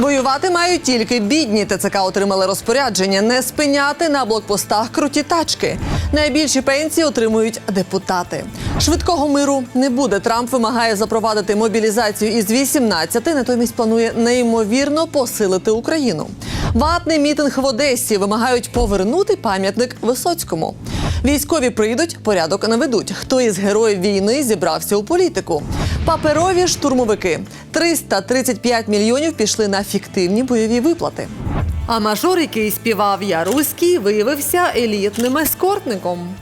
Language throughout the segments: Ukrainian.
Воювати мають тільки бідні. ТЦК отримали розпорядження не спиняти на блокпостах круті тачки. Найбільші пенсії отримують депутати. Швидкого миру не буде. Трамп вимагає запровадити мобілізацію із 18, натомість планує неймовірно посилити Україну. Ватний мітинг в Одесі вимагають повернути пам'ятник Висоцькому. Військові прийдуть, порядок наведуть. Хто із героїв війни зібрався у політику? Паперові штурмовики 335 мільйонів пішли на фіктивні бойові виплати. А мажор, який співав Я Руський, виявився елітним ескортником.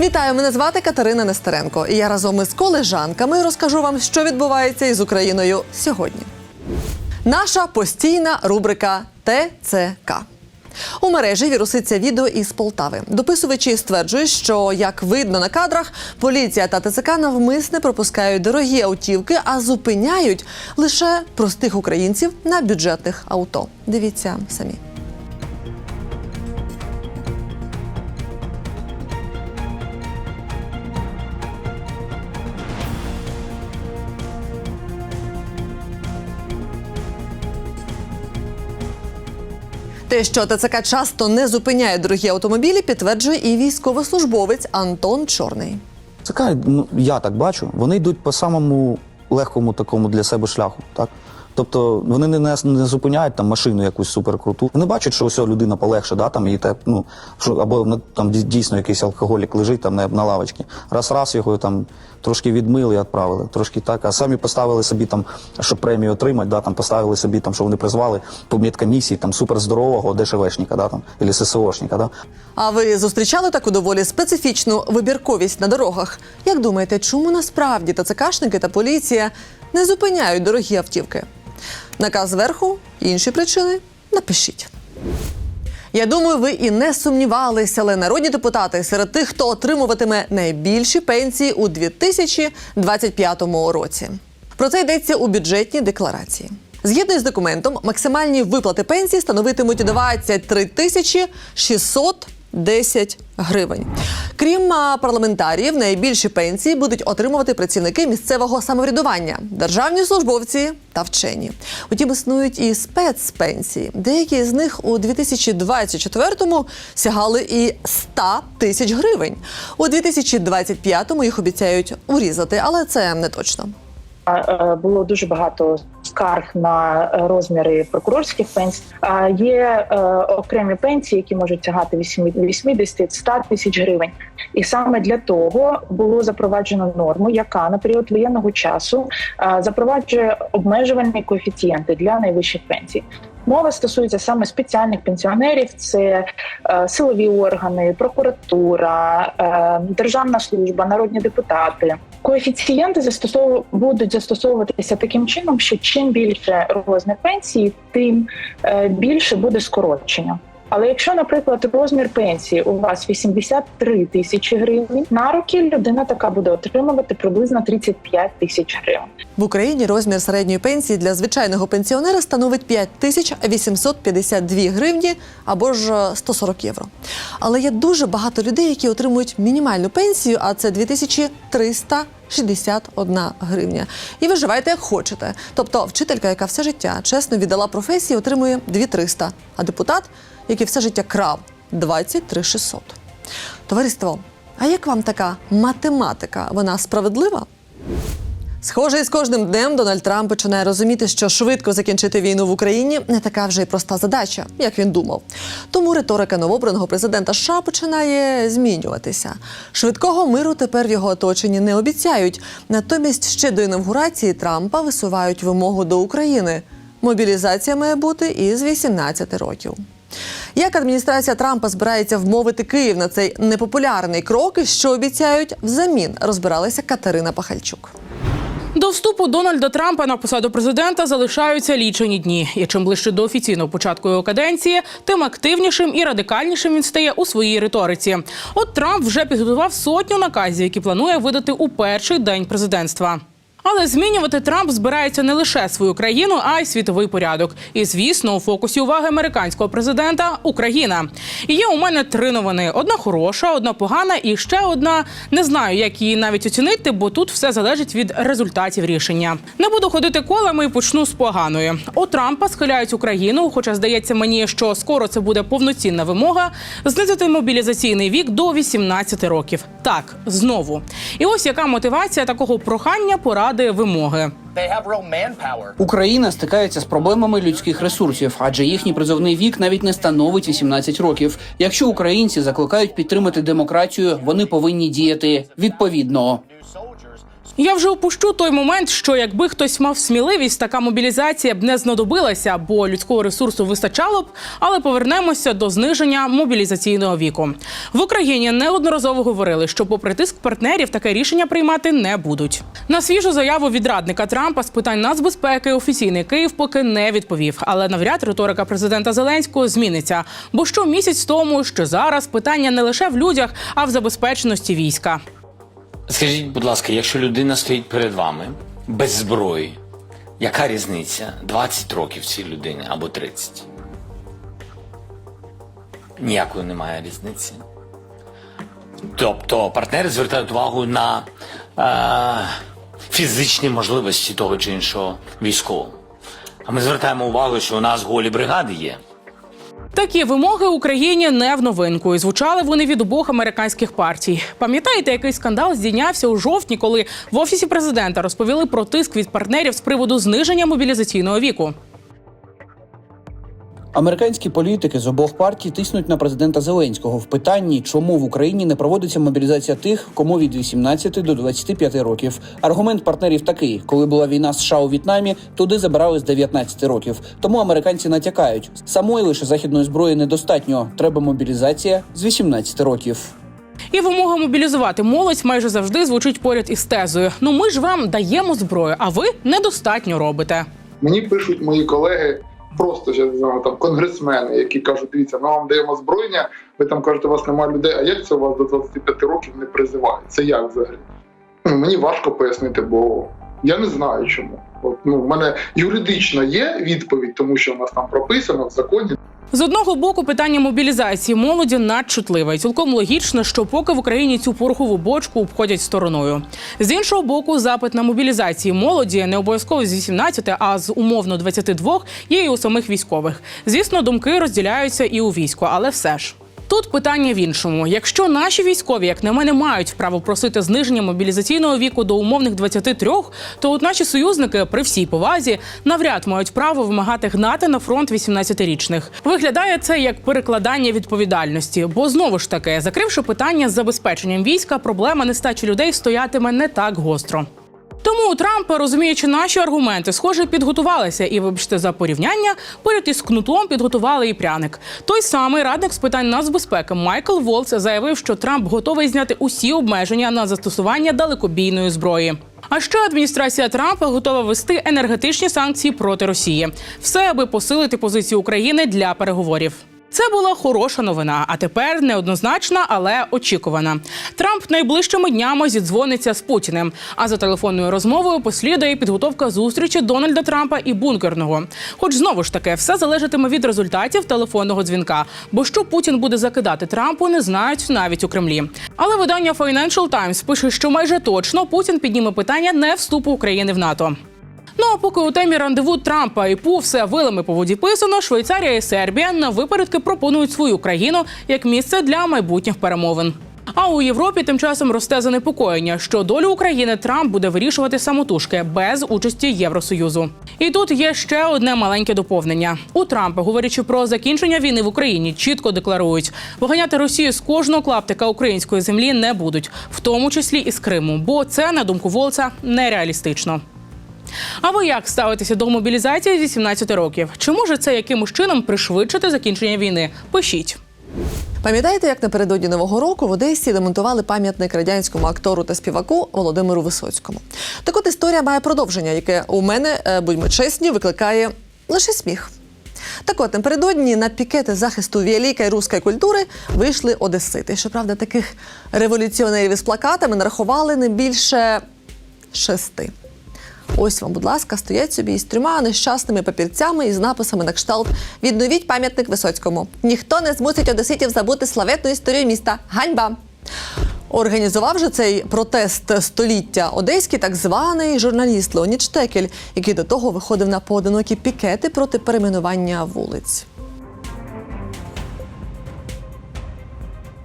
Вітаю, мене звати Катерина Нестеренко. І я разом із колежанками розкажу вам, що відбувається із Україною сьогодні. Наша постійна рубрика ТЦК. У мережі віруситься відео із Полтави. Дописувачі стверджують, що як видно на кадрах, поліція та ТЦК навмисне пропускають дорогі автівки, а зупиняють лише простих українців на бюджетних авто. Дивіться самі. Те, що ТЦК часто не зупиняє дорогі автомобілі, підтверджує і військовослужбовець Антон Чорний. Це ну, я так бачу. Вони йдуть по самому легкому такому для себе шляху. Так? Тобто вони не, не, не зупиняють там машину якусь суперкруту. Вони бачать, що ось людина полегше, да, там, і те, ну, що, або там дійсно якийсь алкоголік лежить там на, на лавочці. Раз-раз його там трошки відмили і відправили. Трошки так, а самі поставили собі там, щоб премію отримати, да, там, поставили собі, там, що вони призвали по медкомісії там, суперздорового ДШВшника, да, там, або ССОшника. Да. А ви зустрічали таку доволі специфічну вибірковість на дорогах? Як думаєте, чому насправді ТЦКшники та поліція не зупиняють дорогі автівки? Наказ зверху, інші причини напишіть. Я думаю, ви і не сумнівалися, але народні депутати серед тих, хто отримуватиме найбільші пенсії у 2025 році. Про це йдеться у бюджетній декларації. Згідно із документом, максимальні виплати пенсії становитимуть 23 тисячі 610 гривень. Крім а, парламентаріїв, найбільші пенсії будуть отримувати працівники місцевого самоврядування, державні службовці та вчені. Утім, існують і спецпенсії. Деякі з них у 2024-му сягали і 100 тисяч гривень. У 2025-му їх обіцяють урізати, але це не точно. Е, було дуже багато скарг на е, розміри прокурорських пенсій. А є е, окремі пенсії, які можуть сягати 80-100 тисяч гривень. І саме для того було запроваджено норму, яка на період воєнного часу запроваджує обмежувальні коефіцієнти для найвищих пенсій. Мова стосується саме спеціальних пенсіонерів: це е, силові органи, прокуратура, е, державна служба, народні депутати. Коефіцієнти застосов... будуть застосовуватися таким чином, що чим більше розмір пенсії, тим е, більше буде скорочення. Але якщо, наприклад, розмір пенсії у вас 83 тисячі гривень, на роки людина така буде отримувати приблизно 35 тисяч гривень. В Україні розмір середньої пенсії для звичайного пенсіонера становить 5852 гривні або ж е, 140 євро. Але є дуже багато людей, які отримують мінімальну пенсію, а це 2361 гривня. І виживайте як хочете. Тобто вчителька, яка все життя чесно віддала професії, отримує 2300, а депутат, який все життя крав, 23600. Товариство, а як вам така математика? Вона справедлива? Схоже, із кожним днем Дональд Трамп починає розуміти, що швидко закінчити війну в Україні не така вже й проста задача, як він думав. Тому риторика новообраного президента США починає змінюватися. Швидкого миру тепер в його оточенні не обіцяють. Натомість ще до інавгурації Трампа висувають вимогу до України. Мобілізація має бути із 18 років. Як адміністрація Трампа збирається вмовити Київ на цей непопулярний крок, і що обіцяють взамін, розбиралася Катерина Пахальчук. До вступу Дональда Трампа на посаду президента залишаються лічені дні. І чим ближче до офіційного початку його каденції, тим активнішим і радикальнішим він стає у своїй риториці. От Трамп вже підготував сотню наказів, які планує видати у перший день президентства. Але змінювати Трамп збирається не лише свою країну, а й світовий порядок. І звісно, у фокусі уваги американського президента Україна. І є у мене три новини: одна хороша, одна погана, і ще одна. Не знаю, як її навіть оцінити, бо тут все залежить від результатів рішення. Не буду ходити колами і почну з поганої. У Трампа схиляють Україну, хоча здається мені, що скоро це буде повноцінна вимога знизити мобілізаційний вік до 18 років. Так, знову. І ось яка мотивація такого прохання, поради, вимоги. Україна стикається з проблемами людських ресурсів, адже їхній призовний вік навіть не становить 18 років. Якщо українці закликають підтримати демократію, вони повинні діяти відповідно. Я вже опущу той момент, що якби хтось мав сміливість, така мобілізація б не знадобилася, бо людського ресурсу вистачало б. Але повернемося до зниження мобілізаційного віку. В Україні неодноразово говорили, що, попри тиск партнерів, таке рішення приймати не будуть. На свіжу заяву від радника Трампа з питань нацбезпеки офіційний Київ поки не відповів. Але навряд риторика президента Зеленського зміниться. Бо що місяць тому, що зараз питання не лише в людях, а в забезпеченості війська. Скажіть, будь ласка, якщо людина стоїть перед вами без зброї, яка різниця? 20 років цій людині або 30? Ніякої немає різниці. Тобто партнери звертають увагу на е, фізичні можливості того чи іншого військового. А ми звертаємо увагу, що у нас голі бригади є. Такі вимоги Україні не в новинку, і звучали вони від обох американських партій. Пам'ятаєте, який скандал здійнявся у жовтні, коли в офісі президента розповіли про тиск від партнерів з приводу зниження мобілізаційного віку? Американські політики з обох партій тиснуть на президента Зеленського в питанні, чому в Україні не проводиться мобілізація тих, кому від 18 до 25 років. Аргумент партнерів такий: коли була війна США у В'єтнамі, туди забирали з 19 років. Тому американці натякають, самої лише західної зброї недостатньо. Треба мобілізація з 18 років. І вимога мобілізувати молодь майже завжди звучить поряд із тезою: ну ми ж вам даємо зброю, а ви недостатньо робите. Мені пишуть мої колеги, просто я знаю, там конгресмени, які кажуть: дивіться, ми вам даємо зброєння, ви там кажете, у вас немає людей. А як це у вас до 25 років не призивають? Це як взагалі? Ну, мені важко пояснити, бо я не знаю чому. От, ну, в мене юридично є відповідь, тому що у нас там прописано в законі. З одного боку, питання мобілізації молоді надчутливе. І цілком логічно, що поки в Україні цю порохову бочку обходять стороною. З іншого боку, запит на мобілізації молоді не обов'язково з 18, а з умовно 22 є і у самих військових. Звісно, думки розділяються і у війську, але все ж. Тут питання в іншому: якщо наші військові, як на мене, мають право просити зниження мобілізаційного віку до умовних 23, то от наші союзники при всій повазі навряд мають право вимагати гнати на фронт 18-річних. Виглядає це як перекладання відповідальності, бо знову ж таки, закривши питання з забезпеченням війська, проблема нестачі людей стоятиме не так гостро. Тому у Трампа, розуміючи наші аргументи, схоже, підготувалися і, вибачте, за порівняння, поряд із кнутом підготували і пряник. Той самий радник з питань нацбезпеки Майкл Волц заявив, що Трамп готовий зняти усі обмеження на застосування далекобійної зброї. А ще адміністрація Трампа готова вести енергетичні санкції проти Росії, все аби посилити позицію України для переговорів. Це була хороша новина, а тепер неоднозначна, але очікувана. Трамп найближчими днями зідзвониться з Путіним. А за телефонною розмовою послідує підготовка зустрічі Дональда Трампа і бункерного. Хоч знову ж таки все залежатиме від результатів телефонного дзвінка. Бо що Путін буде закидати Трампу, не знають навіть у Кремлі. Але видання Financial Times пише, що майже точно Путін підніме питання не вступу України в НАТО. Ну а поки у темі рандеву Трампа і Пу все вилами по воді писано, Швейцарія і Сербія на випередки пропонують свою країну як місце для майбутніх перемовин. А у Європі тим часом росте занепокоєння, що долю України Трамп буде вирішувати самотужки без участі Євросоюзу. І тут є ще одне маленьке доповнення. У Трампа, говорячи про закінчення війни в Україні, чітко декларують, виганяти Росію з кожного клаптика української землі не будуть, в тому числі і з Криму, бо це на думку Волца нереалістично. А ви як ставитеся до мобілізації з 18 років? Чи може це якимось чином пришвидшити закінчення війни? Пишіть. Пам'ятаєте, як напередодні нового року в Одесі демонтували пам'ятник радянському актору та співаку Володимиру Висоцькому? Так от історія має продовження, яке у мене, е, будьмо чесні, викликає лише сміх. Так от, напередодні на пікети захисту великої руської культури вийшли одесити. Щоправда, таких революціонерів із плакатами нарахували не більше шести. Ось вам, будь ласка, стоять собі із трьома нещасними папірцями із написами на кшталт Відновіть пам'ятник Висоцькому. Ніхто не змусить одеситів забути славетну історію міста. Ганьба! Організував же цей протест століття одеський так званий журналіст Леонід Штекель, який до того виходив на поодинокі пікети проти перейменування вулиць.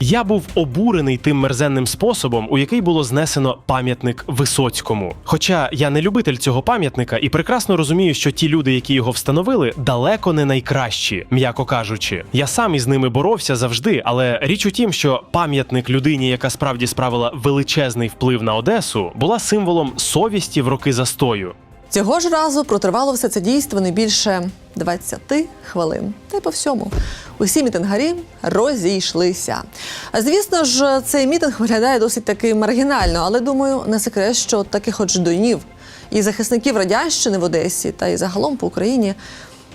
Я був обурений тим мерзенним способом, у який було знесено пам'ятник Висоцькому. Хоча я не любитель цього пам'ятника і прекрасно розумію, що ті люди, які його встановили, далеко не найкращі, м'яко кажучи. Я сам із ними боровся завжди, але річ у тім, що пам'ятник людині, яка справді справила величезний вплив на Одесу, була символом совісті в роки застою. Цього ж разу протривало все це дійство не більше 20 хвилин. Та й по всьому. Усі мітингарі розійшлися. Звісно ж, цей мітинг виглядає досить таки маргінально, але думаю, не секрет, що таких от ждунів і захисників радянщини в Одесі та й загалом по Україні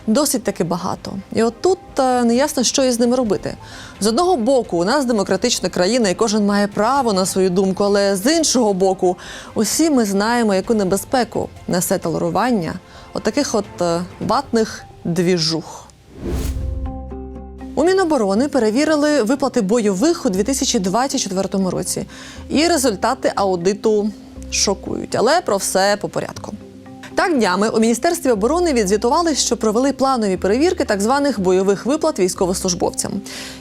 досить таки багато. І от тут е, не ясно, що із ними робити. З одного боку, у нас демократична країна, і кожен має право на свою думку, але з іншого боку, усі ми знаємо, яку небезпеку несе толерування отаких от е, ватних двіжух. У Міноборони перевірили виплати бойових у 2024 році, і результати аудиту шокують. Але про все по порядку. Так, днями у міністерстві оборони відзвітували, що провели планові перевірки так званих бойових виплат військовослужбовцям.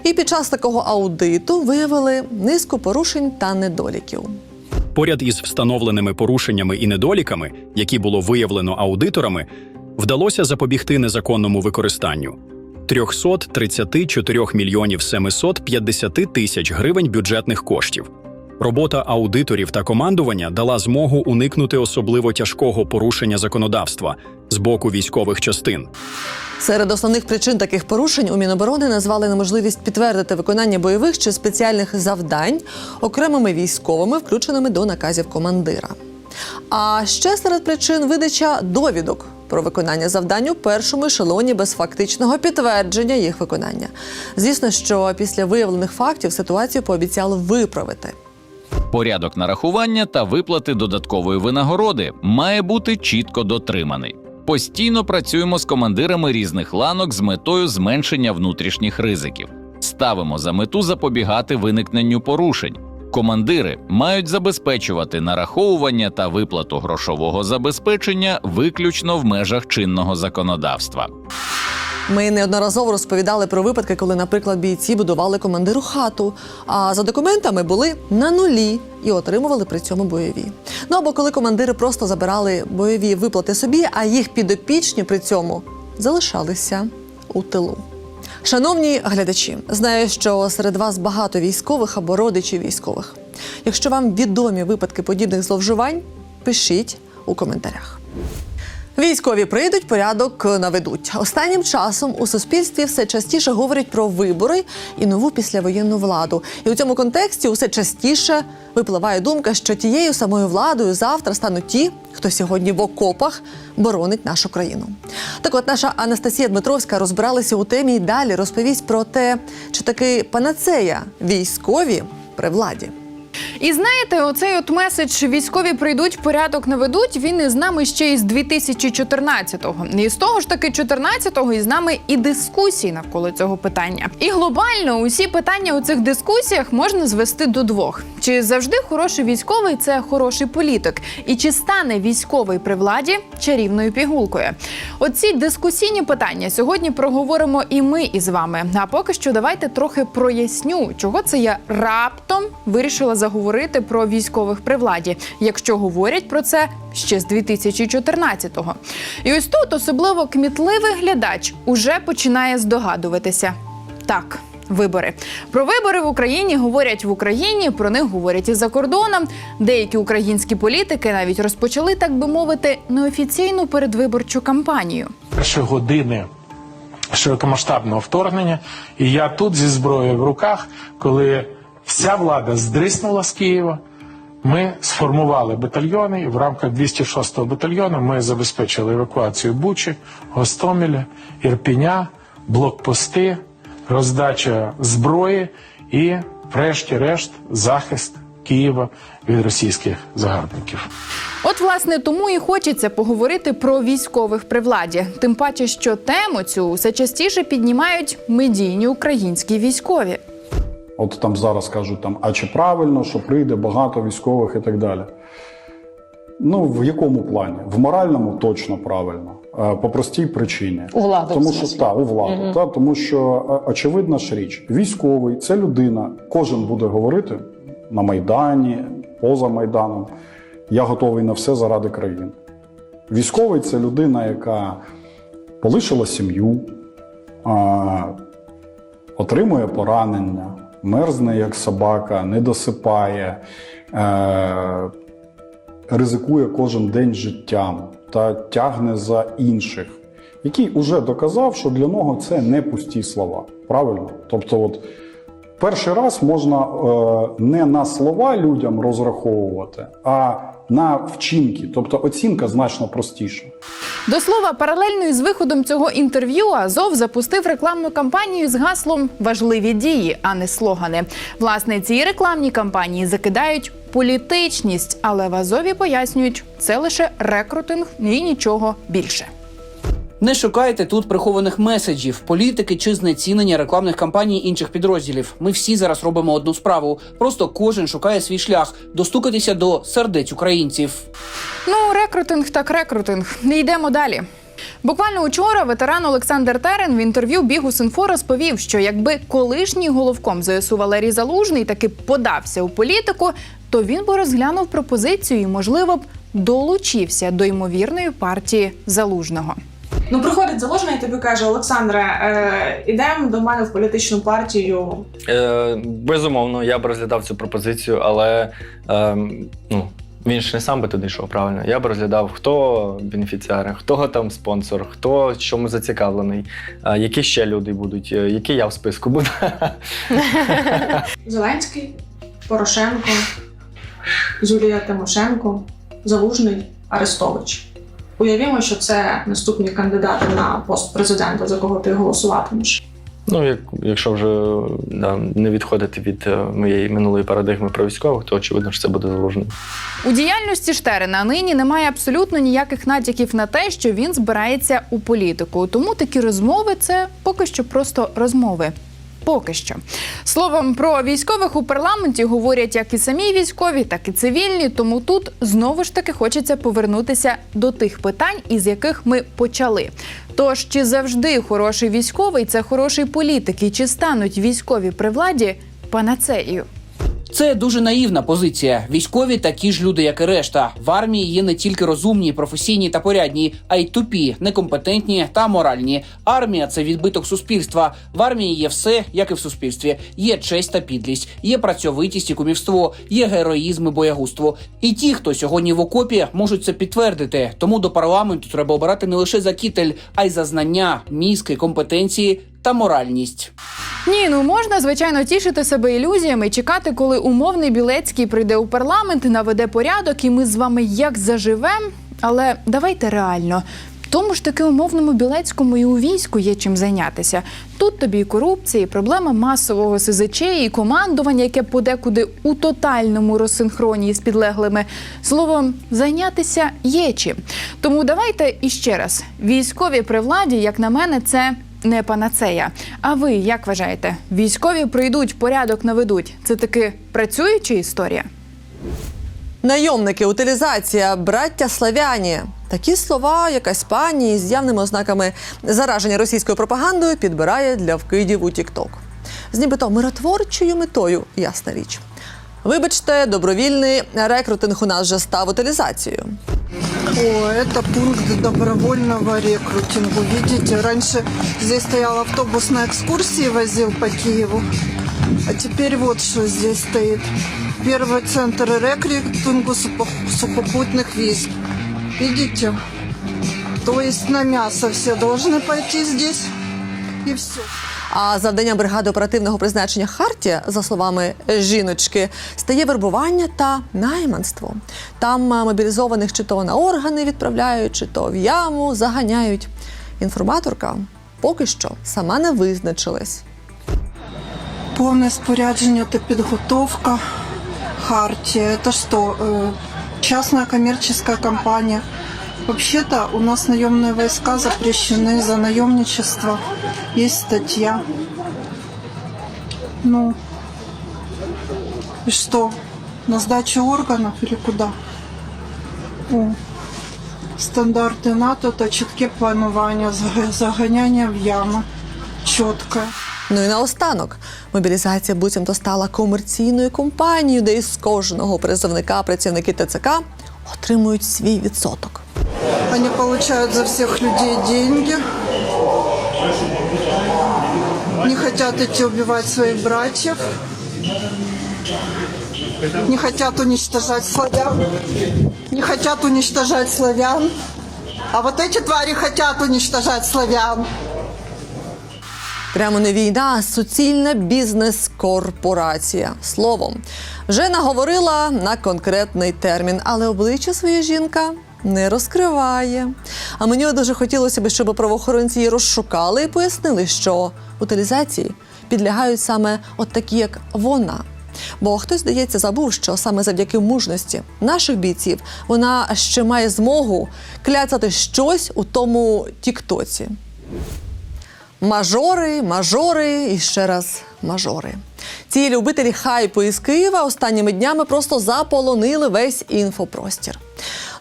І під час такого аудиту виявили низку порушень та недоліків. Поряд із встановленими порушеннями і недоліками, які було виявлено аудиторами, вдалося запобігти незаконному використанню 334 мільйонів 750 тисяч гривень бюджетних коштів. Робота аудиторів та командування дала змогу уникнути особливо тяжкого порушення законодавства з боку військових частин. Серед основних причин таких порушень у Міноборони назвали неможливість підтвердити виконання бойових чи спеціальних завдань окремими військовими, включеними до наказів командира. А ще серед причин видача довідок про виконання завдань у першому ешелоні без фактичного підтвердження їх виконання. Звісно, що після виявлених фактів ситуацію пообіцяли виправити. Порядок нарахування та виплати додаткової винагороди має бути чітко дотриманий. Постійно працюємо з командирами різних ланок з метою зменшення внутрішніх ризиків. Ставимо за мету запобігати виникненню порушень. Командири мають забезпечувати нараховування та виплату грошового забезпечення виключно в межах чинного законодавства. Ми неодноразово розповідали про випадки, коли, наприклад, бійці будували командиру хату, а за документами були на нулі і отримували при цьому бойові. Ну або коли командири просто забирали бойові виплати собі, а їх підопічні при цьому залишалися у тилу. Шановні глядачі, знаю, що серед вас багато військових або родичів військових. Якщо вам відомі випадки подібних зловживань, пишіть у коментарях. Військові прийдуть, порядок наведуть. Останнім часом у суспільстві все частіше говорять про вибори і нову післявоєнну владу. І у цьому контексті усе частіше випливає думка, що тією самою владою завтра стануть ті, хто сьогодні в окопах боронить нашу країну. Так от наша Анастасія Дмитровська розбиралася у темі і далі розповість про те, чи таки панацея військові при владі. І знаєте, оцей от меседж військові прийдуть, порядок наведуть. Він із нами ще із 2014-го. І з того ж таки 14-го із нами і дискусії навколо цього питання. І глобально усі питання у цих дискусіях можна звести до двох: чи завжди хороший військовий це хороший політик, і чи стане військовий при владі чарівною пігулкою? Оці дискусійні питання сьогодні проговоримо і ми із вами. А поки що давайте трохи проясню, чого це я раптом вирішила заговорити про військових при владі, якщо говорять про це ще з 2014-го. І ось тут особливо кмітливий глядач уже починає здогадуватися. Так. Вибори про вибори в Україні говорять в Україні. Про них говорять і за кордоном. Деякі українські політики навіть розпочали, так би мовити, неофіційну передвиборчу кампанію. перші години широкомасштабного вторгнення. І я тут зі зброєю в руках, коли вся влада здриснула з Києва. Ми сформували батальйони, і в рамках 206-го батальйону ми забезпечили евакуацію Бучі, Гостомеля, Ірпіня, блокпости, роздача зброї і, врешті-решт, захист Києва від російських загарбників. От, власне, тому і хочеться поговорити про військових при владі. Тим паче, що тему цю все частіше піднімають медійні українські військові. От там зараз кажуть, там, а чи правильно, що прийде багато військових і так далі. Ну, в якому плані? В моральному точно правильно. Е, По простій причині. У владу, Тому що та, у владу. Мгм. Та, тому що е, очевидна ж річ, військовий це людина, кожен буде говорити на Майдані, поза Майданом. Я готовий на все заради країни. Військовий це людина, яка полишила сім'ю, отримує поранення, мерзне як собака, не досипає, е, ризикує кожен день життям та тягне за інших, який уже доказав, що для нього це не пусті слова. Правильно? Тобто, от перший раз можна е, не на слова людям розраховувати, а на вчинки. Тобто оцінка значно простіша. До слова, паралельно із виходом цього інтерв'ю Азов запустив рекламну кампанію з гаслом Важливі дії, а не слогани. Власне, ці рекламні кампанії закидають політичність, але в Азові пояснюють, це лише рекрутинг і нічого більше. Не шукайте тут прихованих меседжів, політики чи знецінення рекламних кампаній інших підрозділів. Ми всі зараз робимо одну справу. Просто кожен шукає свій шлях достукатися до сердець українців. Ну, рекрутинг так рекрутинг. Не йдемо далі. Буквально учора ветеран Олександр Терен в інтерв'ю Бігус.Інфо розповів, що якби колишній головком ЗСУ Валерій Залужний таки подався у політику, то він би розглянув пропозицію і, можливо б, долучився до ймовірної партії залужного. Ну, приходить заложений і тобі каже: Олександре, е, ідемо до мене в політичну партію. Е, безумовно, я б розглядав цю пропозицію, але е, ну, він ж не сам би туди йшов, правильно. Я б розглядав, хто бенефіціари, хто там спонсор, хто в чому зацікавлений, е, які ще люди будуть, е, який я в списку буду. Зеленський, Порошенко, Юлія Тимошенко, Залужний, Арестович. Уявімо, що це наступні кандидати на пост президента, за кого ти голосуватимеш. Ну, як, якщо вже да, не відходити від е, моєї минулої парадигми про військових, то очевидно, що це буде заложено. У діяльності Штерина нині немає абсолютно ніяких натяків на те, що він збирається у політику. Тому такі розмови це поки що просто розмови. Поки що словом про військових у парламенті говорять як і самі військові, так і цивільні. Тому тут знову ж таки хочеться повернутися до тих питань, із яких ми почали. Тож чи завжди хороший військовий це хороший політик, і чи стануть військові при владі панацеєю? Це дуже наївна позиція. Військові такі ж люди, як і решта. В армії є не тільки розумні, професійні та порядні, а й тупі, некомпетентні та моральні. Армія це відбиток суспільства. В армії є все, як і в суспільстві. Є честь та підлість, є працьовитість і кумівство, є героїзм і боягузтво. І ті, хто сьогодні в окопі, можуть це підтвердити. Тому до парламенту треба обирати не лише за кітель, а й за знання, мізки, компетенції та моральність. Ні, ну можна звичайно тішити себе ілюзіями, чекати, коли умовний Білецький прийде у парламент, наведе порядок, і ми з вами як заживем. Але давайте реально. Тому ж таки умовному білецькому і у війську є чим зайнятися. Тут тобі і корупція, і проблема масового СЗЧ, і командування, яке подекуди у тотальному розсинхроні з підлеглими. Словом, зайнятися є чим. Тому давайте іще раз: військові при владі, як на мене, це не панацея. А ви як вважаєте, військові прийдуть, порядок наведуть? Це таки працююча історія? Найомники, утилізація, браття славяні. Такі слова якась пані з явними ознаками зараження російською пропагандою підбирає для вкидів у Тікток. З нібито миротворчою метою, ясна річ. Вибачте, добровільний рекрутинг у нас вже став утилізацією. О, это пункт добровольного рекрутинга. Видите, раньше здесь стоял автобус на экскурсии, возил по Киеву. А теперь вот что здесь стоит. Первый центр рекрутингу сухо- сухопутных войск. Видите? То есть на мясо все должны пойти здесь. И все. А завданням бригади оперативного призначення Хартія, за словами жіночки, стає вербування та найманство. Там мобілізованих чи то на органи відправляють, чи то в яму заганяють. Інформаторка поки що сама не визначилась. Повне спорядження та підготовка. Хартия. Это что, э, частная коммерческая компания? Вообще-то у нас наемные войска запрещены за наемничество. Есть статья. Ну, и что? На сдачу органов или куда? О, стандарти НАТО та чітке планування, заг- заганяння в ями. Чітке. Ну і наостанок, мобілізація буцімто стала комерційною компанією, де із кожного призовника працівники ТЦК отримують свій відсоток. Они получают за всех людей деньги. Не хотят идти убивать своих братьев. Не хотят уничтожать славян. Не хотят уничтожать славян. А вот эти твари хотят уничтожать славян. Прямо не війна, а суцільна бізнес-корпорація. Словом, вже наговорила на конкретний термін, але обличчя своя жінка не розкриває. А мені дуже хотілося б, щоб правоохоронці її розшукали і пояснили, що утилізації підлягають саме от такі, як вона. Бо хтось, здається, забув, що саме завдяки мужності наших бійців вона ще має змогу кляцати щось у тому тіктоці. Мажори, мажори і ще раз мажори. Ці любителі хайпу із Києва останніми днями просто заполонили весь інфопростір.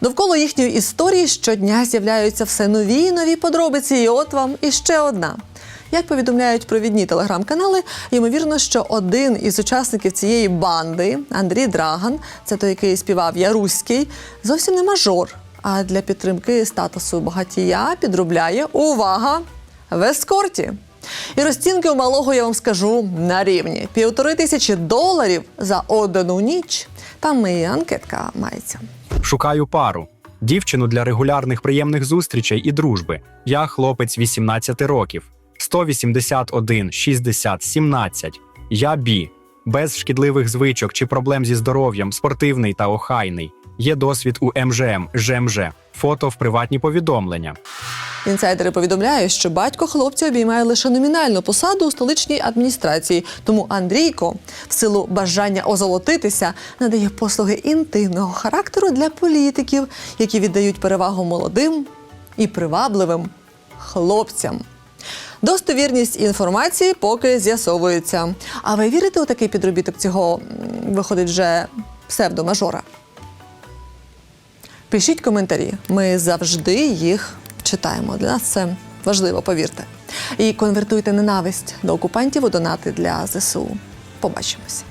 Довкола їхньої історії щодня з'являються все нові й нові подробиці. І от вам іще одна. Як повідомляють провідні телеграм-канали, ймовірно, що один із учасників цієї банди, Андрій Драган, це той, який співав Яруський, зовсім не мажор. А для підтримки статусу багатія підробляє увага в ескорті. І розцінки у малого я вам скажу на рівні півтори тисячі доларів за одну ніч. Там і анкетка мається. Шукаю пару. Дівчину для регулярних приємних зустрічей і дружби. Я хлопець 18 років. 181 60 17. Я бі. Без шкідливих звичок чи проблем зі здоров'ям, спортивний та охайний. Є досвід у МЖМ, ЖМЖ. Фото в приватні повідомлення. Інсайдери повідомляють, що батько хлопця обіймає лише номінальну посаду у столичній адміністрації. Тому Андрійко, в силу бажання озолотитися, надає послуги інтимного характеру для політиків, які віддають перевагу молодим і привабливим хлопцям. Достовірність інформації поки з'ясовується. А ви вірите у такий підробіток цього виходить вже псевдомажора? Пишіть коментарі. Ми завжди їх читаємо. Для нас це важливо, повірте. І конвертуйте ненависть до окупантів у донати для ЗСУ. Побачимось.